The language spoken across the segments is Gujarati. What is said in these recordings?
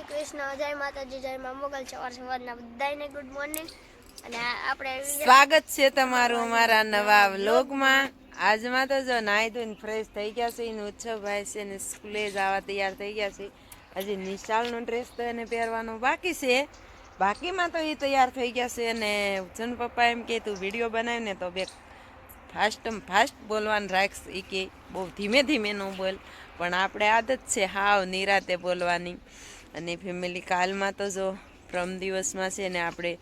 શ્રી કૃષ્ણ, જય માતાજી, જય મા મોગલ, સવાર સવારના બધાને ગુડ મોર્નિંગ અને આપણે સ્વાગત છે તમારું અમારા નવા વ્લોગમાં. આજમાં તો જો નાહી ધોઈને ફ્રેશ થઈ ગયા છે, એનું ઉત્સવભાઈ છે ને સ્કૂલે જવા તૈયાર થઈ ગયા છે. હજી નિશાળનો ડ્રેસ તો એને પહેરવાનો બાકી છે. બાકીમાં તો એ તૈયાર થઈ ગયા છે અને જન પપ્પા એમ કે, તું વીડિયો બનાવ ને તો બે ફાસ્ટમ ફાસ્ટ બોલવાનું રાખશ. એ કે, બહુ ધીમે ધીમે ન બોલ. પણ આપણે આદત છે હાવ નિરાતે બોલવાની. અને ફેમિલી કાલમાં તો જો પ્રમ દિવસમાં છે ને આપણે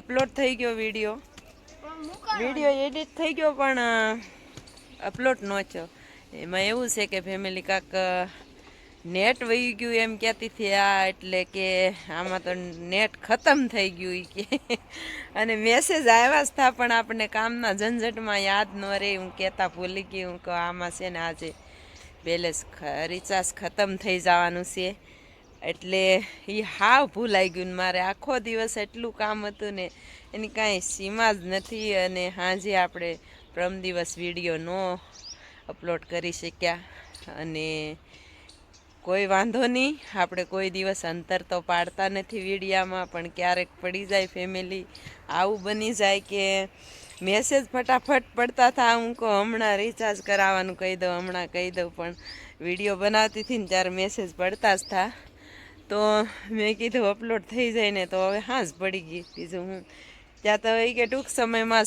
અપલોડ થઈ ગયો વીડિયો. વીડિયો એડિટ થઈ ગયો પણ અપલોડ ન થયો. એમાં એવું છે કે ફેમિલી કાંક નેટ વહી ગયું એમ કહેતી હતી, આ એટલે કે આમાં તો નેટ ખતમ થઈ ગયું એ કે. અને મેસેજ આવ્યા જ થા, પણ આપણને કામના ઝંઝટમાં યાદ ન રહે. હું કહેતા ભૂલી ગઈ હું કે આમાં છે ને આજે બેલેન્સ રિચાર્જ ખતમ થઈ જવાનું છે. એટલે એ હાવ ભૂલાઈ ગયું મારે આખો દિવસ એટલું કામ હતું ને, એની કાંઈ સીમા જ નથી અને હાજે આપણે પ્રમ દિવસ વીડિયો ન અપલોડ કરી શક્યા. અને કોઈ વાંધો નહીં, આપણે કોઈ દિવસ અંતર તો પાડતા નથી વિડીયામાં, પણ ક્યારેક પડી જાય ફેમિલી આવું બની જાય કે મેસેજ ફટાફટ પડતા હતા, હું કહું, હમણાં રિચાર્જ કરાવવાનું કહી દઉં, હમણાં કહી દઉં. પણ વીડિયો બનાવતી હતી ને ત્યારે મેસેજ પડતા જ હતા. તો મેં કીધું અપલોડ થઈ જાય ને તો હવે હાંસ પડી ગઈ. બીજું હું ત્યાં તો એ કે ટૂંક સમયમાં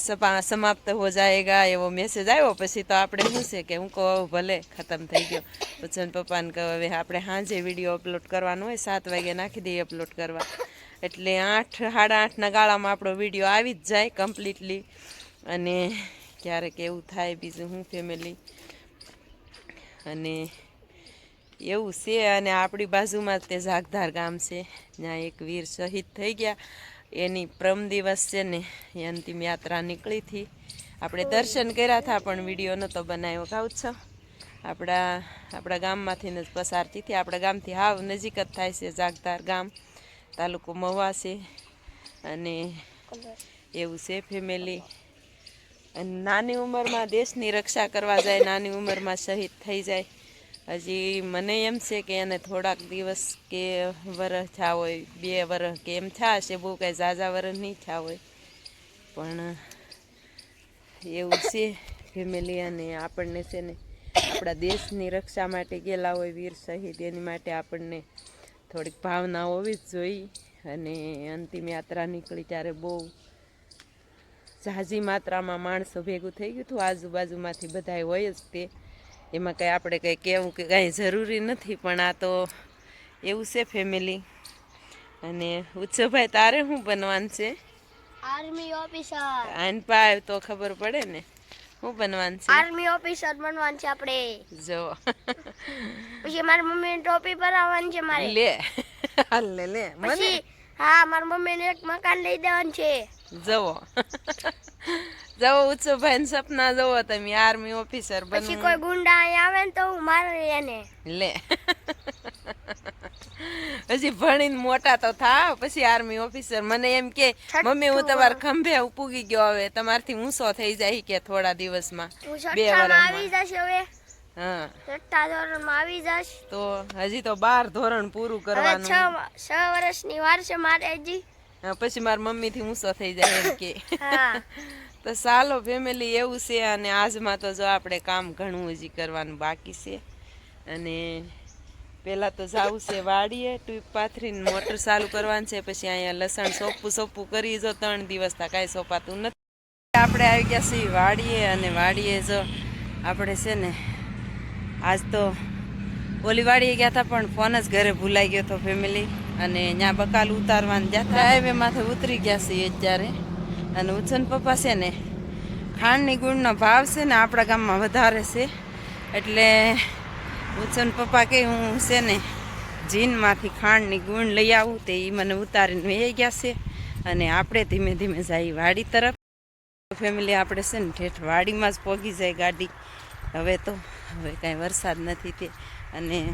સમાપ્ત હો જાયગા એવો મેસેજ આવ્યો. પછી તો આપણે શું છે કે હું કહું ભલે, ખતમ થઈ ગયો. પછી પપ્પાને કહું, હવે આપણે સાંજે વીડિયો અપલોડ કરવાનો હોય, સાત વાગે નાખી દઈએ અપલોડ કરવા. એટલે આઠ, સાડા આઠના ગાળામાં આપણો વીડિયો આવી જ જાય કમ્પ્લીટલી અને ક્યારેક એવું થાય, બીજું હું ફેમિલી અને એવું છે અને આપણી બાજુમાં તે ઝાગધાર ગામ છે. જ્યાં એક વીર શહીદ થઈ ગયા. એની પ્રમ દિવસ છે ને, એ અંતિમ યાત્રા નીકળી હતી. આપણે દર્શન કર્યા હતા, પણ વીડિયો નહોતો બનાવ્યો. કાઉ છો? આપણા આપણા ગામમાંથી જ પસાર થઈ હતી. આપણા ગામથી હાવ નજીક જ થાય છે ઝાગધાર ગામ. તાલુકો મહુવા છે. અને એવું છે ફેમિલી. અને નાની ઉંમરમાં દેશની રક્ષા કરવા જાય, નાની ઉંમરમાં શહીદ થઈ જાય. હજી મને એમ છે કે એને થોડાક દિવસ કે વરસ થયા હોય, બે વરસ કે એમ થયા હશે, બહુ કાંઈ ઝાઝા વરસ નહીં થયા હોય. પણ એવું છે ફેમિલી અને આપણને છે ને, આપણા દેશની રક્ષા માટે ગયેલા હોય વીર શહીદ, એની માટે આપણને થોડીક ભાવના હોવી જ જોઈએ. અને અંતિમ યાત્રા નીકળી ત્યારે બહુ ઝાઝી માત્રામાં માણસો ભેગું થઈ ગયું હતું. આજુબાજુમાંથી બધાય હોય જ તે. એમાં કંઈ આપણે કંઈ કહેવું કે કાંઈ જરૂરી નથી પણ આ તો એવું છે ફેમિલી અને ઉત્સવભાઈ તારે શું બનવાનું છે? આર્મી ઓફિસર આનપા તો ખબર પડે ને. શું બનવાનું છે? આર્મી ઓફિસર બનવાનું છે આપણે. જો. પછી મારી મમ્મી ટોપી પહેરાવવાની છે મારે. લે. હાલ લે લે. મને? હા મારી મમ્મીને એક મકાન લઈ દેવાનું છે. જવો જવો ઉત્સવભાઈ સપના જવો તમે આર્મી ઓફિસર પછી કોઈ ગુંડા અહીંયા આવે ને તો હું મારું એને. લે. હજી ભણીને મોટા તો થા પછી આર્મી ઓફિસર મને એમ કે મમ્મી હું તમારા ખંભે પૂગી ગયો હવે તમારથી ઊંચો થઈ જાય કે થોડા દિવસમાં. બે વર્ષ આવી જશે હવે. હા. છઠ્ઠા ધોરણમાં આવી જશ. તો હજી તો બાર ધોરણ પૂરું કરવાનું. છ છ વર્ષની વાર છે મારે હજી. પછી મારા મમ્મીથી ઊંચો થઈ જાય એમ કે. હા. તો ચાલો ફેમિલી એવું છે અને આજમાં તો જો આપણે કામ ઘણું હજી કરવાનું બાકી છે. અને પહેલાં તો જવું છે વાડીએ ટ્યુબ પાથરીને મોટર ચાલુ કરવાનું છે, પછી અહીંયા લસણ સોપું સોપું કરી જો ત્રણ દિવસ તા કાંઈ સોપાતું નથી. આપણે આવી ગયા છીએ વાડીએ અને વાડીએ જો આપણે છે ને, આજ તો ઓલી વાડીએ ગયા હતા પણ ફોન જ ઘરે ભૂલાઈ ગયો હતો ફેમિલી અને ત્યાં બકાલ ઉતારવાનું ગયા હતા હાઈવે માથે ઉતરી ગયા છીએ અત્યારે. અને ઉછન પપ્પા છે ને ખાંડની ગુણનો ભાવ છે ને આપણા ગામમાં વધારે છે. એટલે ઉછન પપ્પા કે હું છે ને જીનમાંથી ખાંડની ગુણ લઈ આવું તે એ મને ઉતારીને વહી ગયા છે. અને આપણે ધીમે ધીમે જઈએ વાડી તરફ. ફેમિલી આપણે છે ને ઠેઠ વાડીમાં જ પોગી જાય ગાડી. હવે તો, હવે કાંઈ વરસાદ નથી તે. અને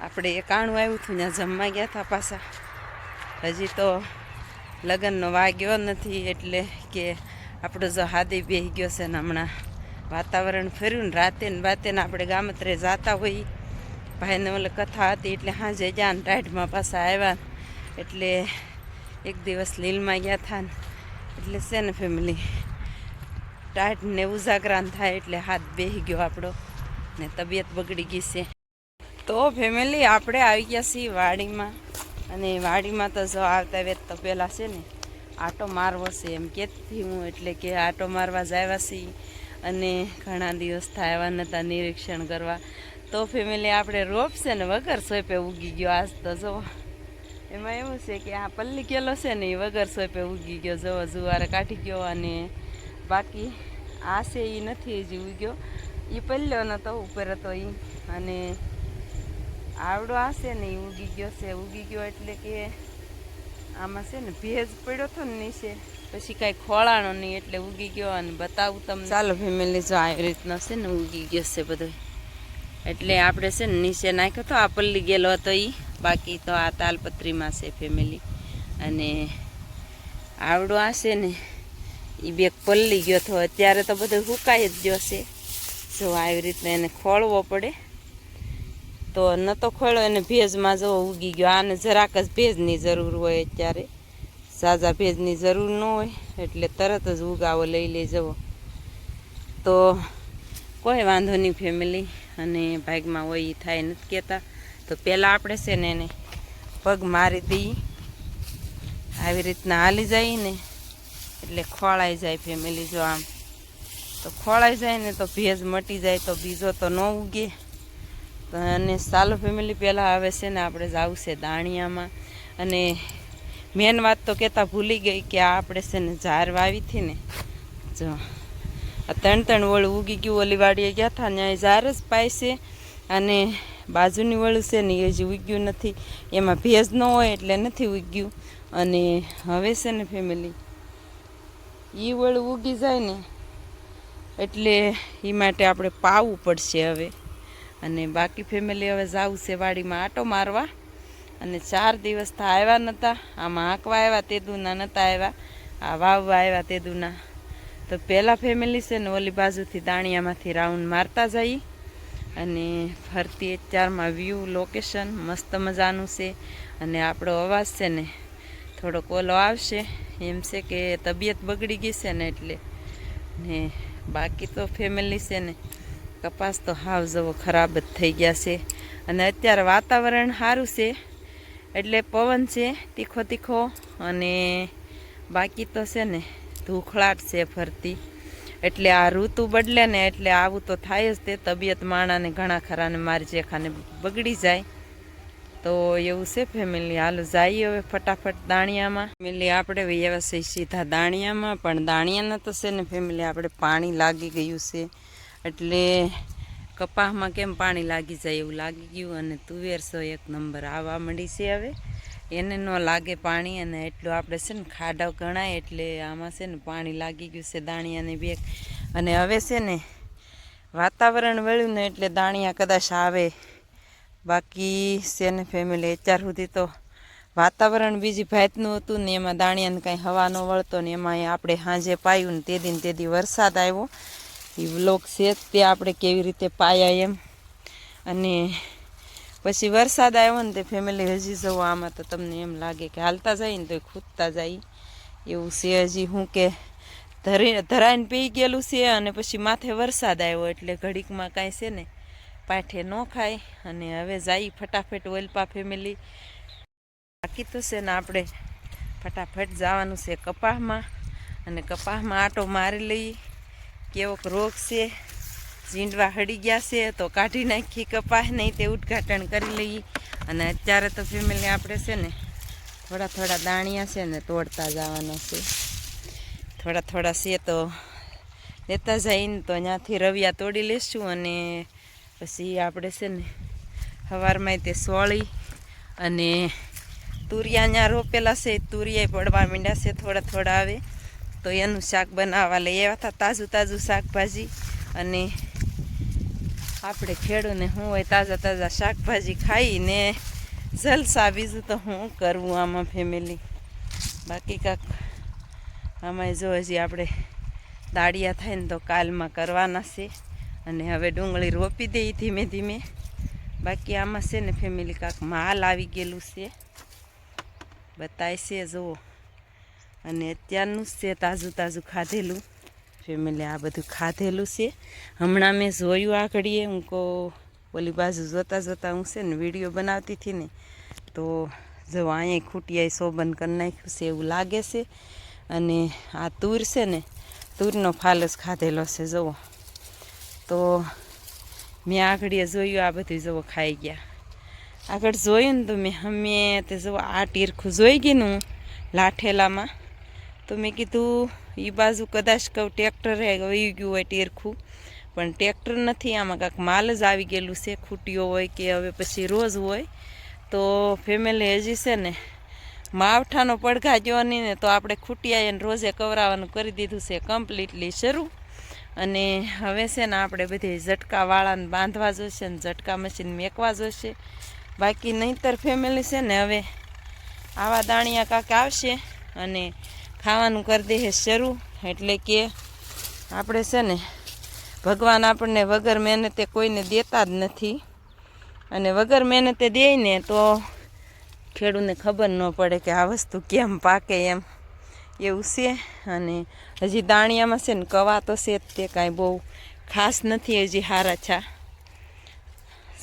આપણે એકાણું આવ્યું હતું ત્યાં જમવા ગયા હતા પાછા. હજી તો લગ્નનો વાગ્યો નથી એટલે કે આપણો જો હાદી બેહી ગયો છે ને હમણાં વાતાવરણ ફર્યું ને રાતે ને બાતે ને આપણે ગામત્રે જતા હોઈ ભાઈને ઓલે કથા હતી એટલે સાંજે ગયા ને ટાઈટમાં પાછા આવ્યા એટલે એક દિવસ લીલમાં ગયા હતા ને એટલે છે ને ફેમિલી ટાઈટ ને ઉજાગરાન થાય એટલે હાથ બેહી ગયો આપણો ને તબિયત બગડી ગઈ છે. તો ફેમિલી આપણે આવી ગયા છીએ વાડીમાં. અને વાડીમાં તો જો આવતા વેત તો પહેલાં છે ને, આટો મારવો છે એમ કહેતી હું એટલે કે આટો મારવા જ આવ્યા છીએ અને ઘણા દિવસ થાય આવ્યા નહોતા નિરીક્ષણ કરવા. તો ફેમિલી આપણે રોપ છે ને વગર સોપે ઉગી ગયો આજ તો જો. એમાં એવું છે કે આ પલ્લી ગયેલો છે ને એ વગર સોપે ઉગી ગયો. જવો જુવારે કાઢી ગયો અને બાકી આ છે એ નથી હજી ઉગ્યો. એ પલ્લ્યો નહોતો ઉપર હતો એ અને આવડો છે ને એ ઉગી ગયો છે ઉગી ગયો એટલે કે આમાં છે ને ભેજ પડ્યો હતો ને નીચે. પછી કાંઈ ખોળાણો નહીં એટલે ઉગી ગયો અને બતાવું તમને. ચાલો ફેમિલી, જો આવી રીતનો છે ને ઉગી ગયો છે બધો. એટલે આપણે છે ને નીચે નાખ્યો હતો આ પલ્લી ગયેલો હતો એ બાકી તો આ તાલપત્રીમાં છે ફેમિલી. અને આવડો છે ને એ બેગ પલ્લી ગયો હતો અત્યારે તો બધું હુકાઈ જ ગયો છે. જો આવી રીતના એને ખોળવો પડે. તો ન તો ખોળો એને ભેજમાં જો ઉગી ગયો. આને જરાક જ ભેજની જરૂર હોય અત્યારે. સાજા ભેજની જરૂર ન હોય, એટલે તરત જ ઉગાવો લઈ લઈ જવો તો કોઈ વાંધો નહીં ફેમિલી અને ભાગમાં હોય એ થાય નથી કહેતા. તો પહેલાં આપણે છે ને એને પગ મારી દઈએ. આવી રીતના હાલી જાય ને એટલે ખોળાઈ જાય ફેમિલી જો આમ. તો ખોળાઈ જાય ને તો ભેજ મટી જાય, તો બીજો તો ન ઉગે. અને સાલો ફેમિલી પહેલાં આવે છે ને આપણે જવું છે દાણિયામાં. અને મેન વાત તો કહેતા ભૂલી ગઈ કે આ આપણે છે ને ઝાર વાવી હતી ને. જો, આ ત્રણ ત્રણ વળ ઉગી ગયું ઓલી વાડીએ ગયા હતા ત્યાં ઝાર જ પાય છે. અને બાજુની વળું છે ને એ હજી ઉગ્યું નથી. એમાં ભેજ ન હોય એટલે નથી ઉગ્યું. અને હવે છે ને ફેમિલી એ વળું ઉગી જાય ને, એટલે એ માટે આપણે પાવું પડશે હવે. અને બાકી ફેમિલી હવે જવું છે વાડીમાં આટો મારવા. અને ચાર દિવસ તો આવ્યા નહોતા આમાં આંકવા આવ્યા તે દૂના નહોતા આવ્યા. આ વાવવા આવ્યા તે દૂના તો પહેલાં ફેમિલી છે ને ઓલી બાજુથી દાણિયામાંથી રાઉન્ડ મારતા જઈએ અને ફરતી ચારમાં વ્યૂ લોકેશન મસ્ત મજાનું છે. અને આપણો અવાજ છે ને થોડો કોલો આવશે. એમ છે કે તબિયત બગડી ગઈ છે ને એટલે. ને બાકી તો ફેમિલી છે ને કપાસ તો હાવ જવો ખરાબ જ થઈ ગયા છે. અને અત્યારે વાતાવરણ સારું છે. એટલે પવન છે, તીખો તીખો. અને બાકી તો છે ને ધૂખળાટ છે ફરતી. એટલે આ ઋતુ બદલે ને એટલે આવું તો થાય જ તે તબિયત માણાને ઘણા ખરાને મારી જેખાને બગડી જાય. તો એવું છે ફેમિલી હાલો જઈએ હવે ફટાફટ દાણિયામાં. ફેમિલી આપણે વ્યવસાય સીધા દાણિયામાં, પણ દાણિયાના તો છે ને ફેમિલી આપણે પાણી લાગી ગયું છે. એટલે કપાસમાં કેમ પાણી લાગી જાય એવું લાગી ગયું અને તુવેર સો એક નંબર આવવા માંડી છે હવે. એને ન લાગે પાણી અને એટલું આપણે છે ને ખાડા ગણાય એટલે આમાં છે ને પાણી લાગી ગયું છે દાણિયાની બેગ. અને હવે છે ને વાતાવરણ વળ્યું ને એટલે દાણિયા કદાચ આવે. બાકી છે ને ફેમિલી અત્યાર સુધી તો વાતાવરણ બીજી ભાતનું હતું ને એમાં દાણિયાને કાંઈ હવા ન વળતો ને એમાં આપણે સાંજે પાયું ને તે દિન તે દી વરસાદ આવ્યો. એ વ્લોગ છે તે આપણે કેવી રીતે પાયા એમ. અને પછી વરસાદ આવ્યો ને તે ફેમિલી હજી જવું, આમાં તો તમને એમ લાગે કે હાલતા જાય ને તો ખૂદતા જાય. એવું છે હજી હું કે ધરી, ધરાઈને પી ગયેલું છે અને પછી માથે વરસાદ આવ્યો એટલે ઘડીકમાં કાંઈ છે ને પાઠે ન ખાય. અને હવે જાય ફટાફટ ઓલપા ફેમિલી બાકી તો છે ને આપણે ફટાફટ જવાનું છે કપાહમાં અને કપાહમાં આટો મારી લઈએ કેવોક રોગ છે? ઝીંડવા હળી ગયા છે, તો કાઢી નાખી કપાસ, નહીં તે ઉદઘાટન કરી લઈએ. અને અત્યારે તો ફેમિલી આપણે છે ને, થોડા થોડા દાણિયા છે ને તોડતા જવાના છે. થોડા થોડા છે તો લેતા જઈને તો ત્યાંથી રવિયા તોડી લેશું અને પછી આપણે છે ને સવારમાં તે સોળી અને તુરિયા ત્યાં રોપેલા છે તુરિયા પડવા માંડ્યા છે, થોડા થોડા આવે. તો એનું શાક બનાવવા લઈ આવ્યા હતા, તાજું તાજું શાકભાજી. અને આપણે ખેડૂને શું હોય, તાજા તાજા શાકભાજી ખાઈને જલસા બીજું તો શું કરવું આમાં ફેમિલી બાકી કાંક આમાં જો હજી આપણે દાળિયા થાય ને તો કાલમાં કરવાના છે. અને હવે ડુંગળી રોપી દઈ ધીમે ધીમે. બાકી આમાં છે ને ફેમિલી કાંક માલ આવી ગયેલું છે. બતાય છે, જુઓ. અને અત્યારનું છે તાજું તાજું ખાધેલું. ફેમિલી આ બધું ખાધેલું છે. હમણાં મેં જોયું આગળીએ, હું કહો, ઓલી બાજુ જોતાં જોતાં હું છે ને વીડિયો બનાવતી હતી ને, તો જો અહીંયા ખૂટિયાએ શોભન કરી નાખ્યું છે એવું લાગે છે. અને આ તૂર છે ને, તૂરનો ફાલસ ખાધેલો છે, જુઓ. તો મેં આગળીએ જોયું, આ બધું જુઓ ખાઈ ગયા. આગળ જોયું ને તો મેં અમે તે જુઓ આ ટીરખું જોઈ ને હું લાઠેલામાં. તો મેં કીધું એ બાજુ કદાચ કહું ટ્રેક્ટર વહી ગયું હોય ટેરખું. પણ ટ્રેક્ટર નથી, આમાં કાંઈક માલ જ આવી ગયેલું છે ખૂટીઓ હોય કે હવે પછી રોજ હોય. તો ફેમિલી હજી છે ને, માવઠાનો પડઘા ગયો નહીં ને, તો આપણે ખૂટિયા ને રોજે કવરાવાનું કરી દીધું છે કમ્પ્લીટલી શરૂ. અને હવે છે ને આપણે બધી ઝટકાવાળાને બાંધવા જોઈશે ને, ઝટકા મશીન મેકવા જોઈશે બાકી નહીંતર ફેમિલી છે ને, હવે આવા દાણિયા કાંક આવશે અને ખાવાનું કરી દઈએ શરૂ. એટલે કે આપણે છે ને, ભગવાન આપણને વગર મહેનતે કોઈને દેતા જ નથી. અને વગર મહેનતે દે ને તો ખેડૂને ખબર ન પડે કે આ વસ્તુ કેમ પાકે એમ. એવું છે. અને હજી દાણિયામાં છે ને કવા તો છે તે કાંઈ બહુ ખાસ નથી હજી હારા છા.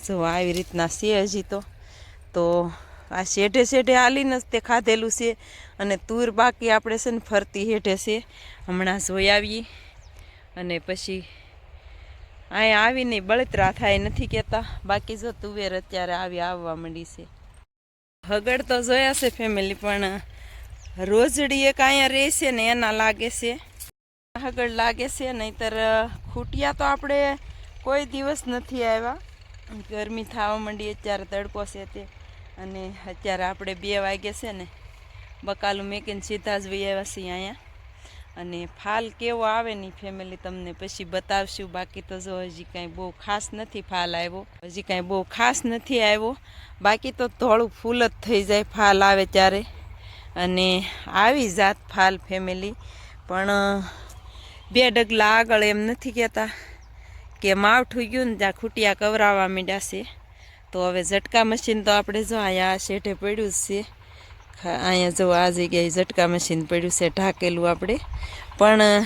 જો આવી રીતના છે હજી તો. તો આ શેઢે શેઢે હાલીને જ તે ખાધેલું છે અને તૂર બાકી આપણે છે ને ફરતી હેઠે છે. હમણાં જોઈ આવીએ. અને પછી અહીંયા આવીને બળતરા થાય નથી કહેતા. બાકી જો તુવેર અત્યારે આવી આવવા માંડી છે. હગડ તો જોયા છે ફેમિલી પણ રોજડી એક અહીંયા રહે છે ને એના લાગે છે. હગડ લાગે છે, નહીતર ખૂટિયા તો આપણે કોઈ દિવસ નથી આવ્યા. ગરમી થવા માંડી, અત્યારે તડકો છે તે. અને અત્યારે આપણે બે વાગે છે ને, બકાલું મેકીને સીધા જ વહી અહીંયા. અને ફાલ કેવો આવે ને ફેમિલી તમને પછી બતાવશું. બાકી તો જો હજી કાંઈ બહુ ખાસ નથી ફાલ આવ્યો. હજી કાંઈ બહુ ખાસ નથી આવ્યો. બાકી તો થોડું ફૂલ જ થઈ જાય ફાલ આવે ત્યારે. અને આવી જાત ફાલ ફેમિલી પણ બે ડગલા આગળ એમ નથી કહેતા કે માવઠું ગયું ને ત્યાં ખૂટિયા કવરાવા માંડ્યા છે. તો હવે ઝટકા મશીન તો આપણે જો અહીંયા આ શેઠે પડ્યું છે. અહીંયા જો આ જગ્યાએ ઝટકા મશીન પડ્યું છે ઢાકેલું આપણે. પણ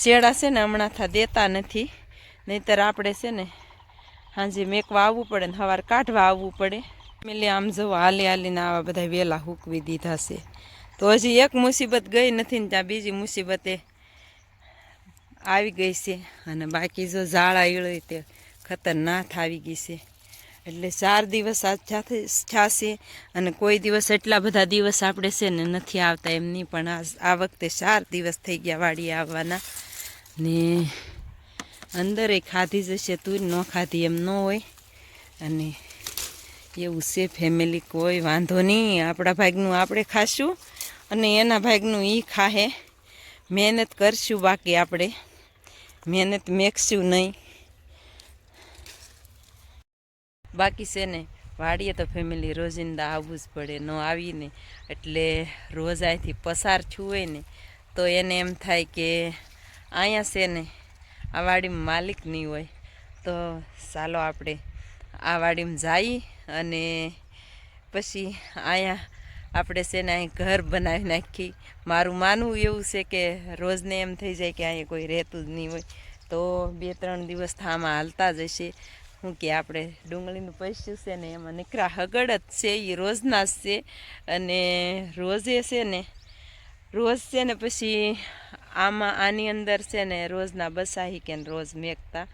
શેડા છે ને હમણાં થા દેતા નથી. નહીંતર આપણે છે ને સાંજે મેકવા આવવું પડે ને સવાર કાઢવા આવવું પડે. મિલી આમ જો હાલી હાલીને આવા બધા વહેલા હૂકવી દીધા છે. તો હજી એક મુસીબત ગઈ નથી ને ત્યાં બીજી મુસીબતે આવી ગઈ છે. અને બાકી જો ઝાડા ઈળી તે ખતરનાક આવી ગઈ છે. એટલે ચાર દિવસ આ થશે અને કોઈ દિવસ એટલા બધા દિવસ આપણે છે ને નથી આવતા એમ નહીં પણ આ વખતે ચાર દિવસ થઈ ગયા વાડીએ આવવાના ને અંદરે ખાધી જશે તું ન ખાધી એમ ન હોય અને એવું છે ફેમિલી કોઈ વાંધો નહીં આપણા ભાગનું આપણે ખાશું અને એના ભાગનું એ ખાહે મહેનત કરશું બાકી આપણે મહેનત મેકશું નહીં બાકી છે ને, વાડીએ તો ફેમિલી રોજિંદા આવવું જ પડે, ન આવીને. એટલે રોજ અહીંથી પસાર છું હોય ને, તો એને એમ થાય કે અહીંયા છે ને, આ વાડીમાં માલિક નહીં હોય. તો ચાલો આપણે આ વાડીમાં જઈ અને પછી અહીંયા આપણે છે ને અહીં ઘર બનાવી નાખી. મારું માનવું એવું છે કે રોજને એમ થઈ જાય કે અહીંયા કોઈ રહેતું જ નહીં હોય. તો બે ત્રણ દિવસ થામાં હાલતા જ હશે. શું કે આપણે ડુંગળીનું પૈસું છે ને એમાં નીકળા હગડ જ છે એ રોજના જ છે. અને રોજે છે ને, રોજ છે ને પછી આમાં, આની અંદર છે ને રોજના બસાહી કે રોજ મેકતા.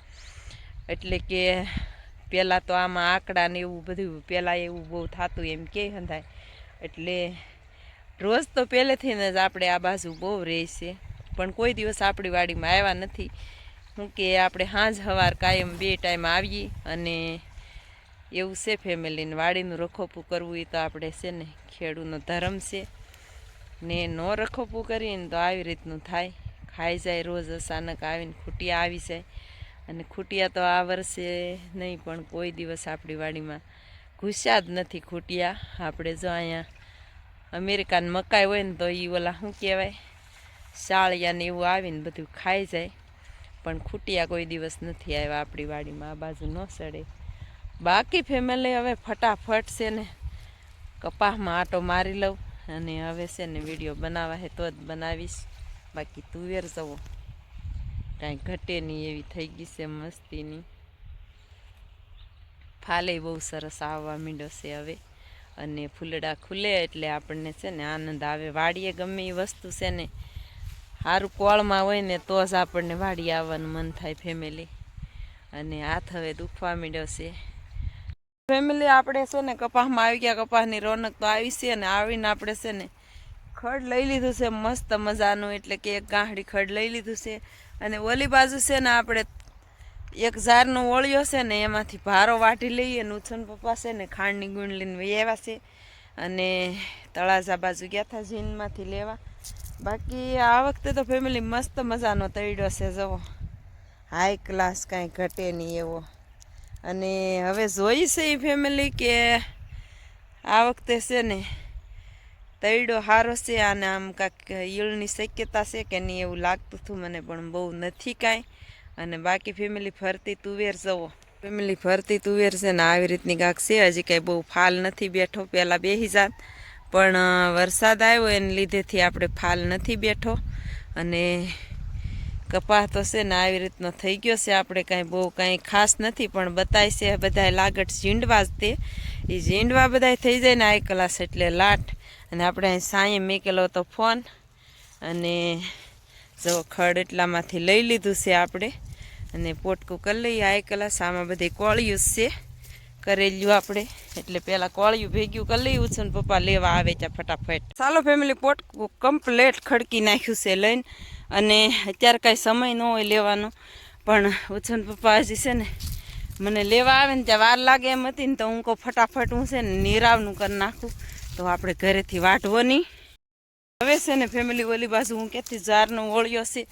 એટલે કે પહેલાં તો આમાં આંકડા ને એવું બધું પહેલાં એવું બહુ થતું એમ કે હંધાય. એટલે રોજ તો પહેલેથી જ આપણે આ બાજુ બહુ રહે છે. પણ કોઈ દિવસ આપણી વાડીમાં આવ્યા નથી. શું કે આપણે સાંજ સવાર કાયમ બે ટાઈમ આવીએ અને એવું છે ફેમિલીને વાડીનું રખોપું કરવું એ તો આપણે છે ને ખેડૂતનો ધર્મ છે. ને ન રખોપું કરીને તો આવી રીતનું થાય. ખાઈ જાય રોજ અચાનક આવીને ખૂટિયા આવી જાય. અને ખૂટિયા તો આ વર્ષે નહીં પણ કોઈ દિવસ આપણી વાડીમાં ઘૂસ્યા જ નથી ખૂટિયા. આપણે જો અહીંયા અમેરિકાને મકાઈ હોય ને તો એ ઓલા શું કહેવાય? શાળિયા ને એવું આવીને બધું ખાઈ જાય. પણ ખૂટિયા કોઈ દિવસ નથી આવ્યા આપણી વાડીમાં, આ બાજુ ન સડે. બાકી ફેમિલી હવે ફટાફટ છે ને કપાસમાં આટો મારી લઉં અને હવે છે ને વીડિયો બનાવવા હે તો જ બનાવીશ. બાકી તુવેર જવો. કાંઈ ઘટે નહીં એવી થઈ ગઈ છે મસ્તીની. ફાલે બહુ સરસ આવવા માંડ્યો છે હવે. અને ફૂલડા ખુલે એટલે આપણને છે ને આનંદ આવે. વાડીએ ગમે એ વસ્તુ છે ને સારું કોળમાં હોય ને તો જ આપણને વાડી આવવાનું મન થાય ફેમિલી અને હાથ હવે દુખવા માંડ્યો છે. ફેમિલી આપણે છે ને કપાસમાં આવી ગયા, કપાસની રોનક તો આવી છે ને આવીને આપણે છે ને ખડ લઈ લીધું છે, મસ્ત મજાનું એટલે કે એક ગાંહડી ખડ લઈ લીધું છે. અને ઓલી બાજુ છે ને આપણે એક ઝારનો ઓળિયો છે ને એમાંથી ભારો વાટી લઈએ ને ઉછન પપ્પા છે ને ખાંડની ગુણ લઈને વહી છે. અને તળાજા બાજુ ગયા હતા જીનમાંથી લેવા. બાકી આ વખતે તો ફેમિલી મસ્ત મજાનો તૈડો છે જવો હાઈ ક્લાસ કાંઈ ઘટે નહીં એવો. અને હવે જોઈ છે એ ફેમિલી કે આ વખતે છે ને તૈડો સારો છે અને આમ કાંઈક ઈળની શક્યતા છે કે નહીં એવું લાગતું હતું મને, પણ બહુ નથી કાંઈ. અને બાકી ફેમિલી ફરતી તુવેર જવો ફેમિલી ફરતી તુવેર છે ને આવી રીતની કાંક છે, હજી કાંઈ બહુ ફાલ નથી બેઠો, પહેલાં બેસી જાત. પણ વરસાદ આવ્યો એને લીધેથી આપણે ફાલ નથી બેઠો. અને કપાસ તો છે ને આવી રીતનો થઈ ગયો છે. આપણે કાંઈ બહુ કાંઈ ખાસ નથી, પણ બતાય છે, બધાય લાગટ ઝીંડવા જ તે. એ ઝીંડવા બધાય થઈ જાય ને આ કલાસ એટલે લાટ. અને આપણે અહીં સાંયે મેકેલો હતો ફોન. અને જો ખડ એટલામાંથી લઈ લીધું છે આપણે. અને પોટકું કરી લઈએ આ કલાસ. આમાં બધી કોળિયું છે. કરેલું આપણે. એટલે પહેલાં કોળિયું ભેગ્યું કરી લઈ છે પપ્પા લેવા આવે ત્યાં ફટાફટ. ચાલો ફેમિલી પોટ કમ્પ્લેટ ખડકી નાખ્યું છે લઈને. અને અત્યારે કાંઈ સમય ન હોય લેવાનો. પણ ઉછન પપ્પા હજી છે ને મને લેવા આવે ને ત્યાં વાર લાગે એમ હતી ને તો હું કહું ફટાફટ હું છે ને નિરાવનું કરી નાખું. તો આપણે ઘરેથી વાટવો નહીં. હવે છે ને ફેમિલી ઓલી બાજુ હું ક્યાંથી ઝારનો ઓળ્યો છે.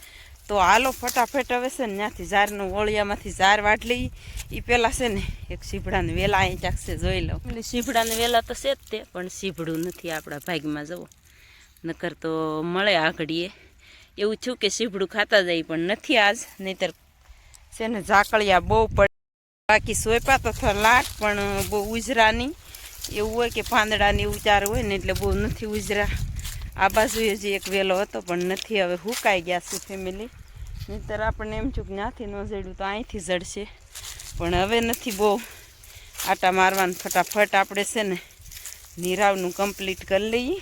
તો હાલો, ફટાફટ હવે છે ને ત્યાંથી ઝારનો ઓળિયામાંથી ઝાર વાટ લઈ એ પહેલાં છે ને એક સીભડાને વેલા અહીં ચાકશે જોઈ લઉં. એટલે સીભડાને વેલા તો છે જ તે, પણ સીભડું નથી આપણા ભાગમાં જવો નકર તો મળે આઘડીએ એવું છું કે સીભડું ખાતા જાય પણ નથી આજ, નહીતર છે ને ઝાકળિયા બહુ પડે, બાકી સોયપા તો લાટ, પણ બહુ ઉજરા નહીં. એવું હોય કે પાંદડાની ઉચાર હોય ને એટલે બહુ નથી ઉજરા. આ બાજુ હજી એક વેલો હતો, પણ નથી, હવે હુકાઈ ગયા છે ફેમિલી નહીતર આપણને એમ છું કે ત્યાંથી ન જડ્યું તો અહીંથી જડશે. પણ હવે નથી બહુ. આટા મારવાનું ફટાફટ આપણે છે ને, નિરાવનું કમ્પ્લીટ કરી લઈએ.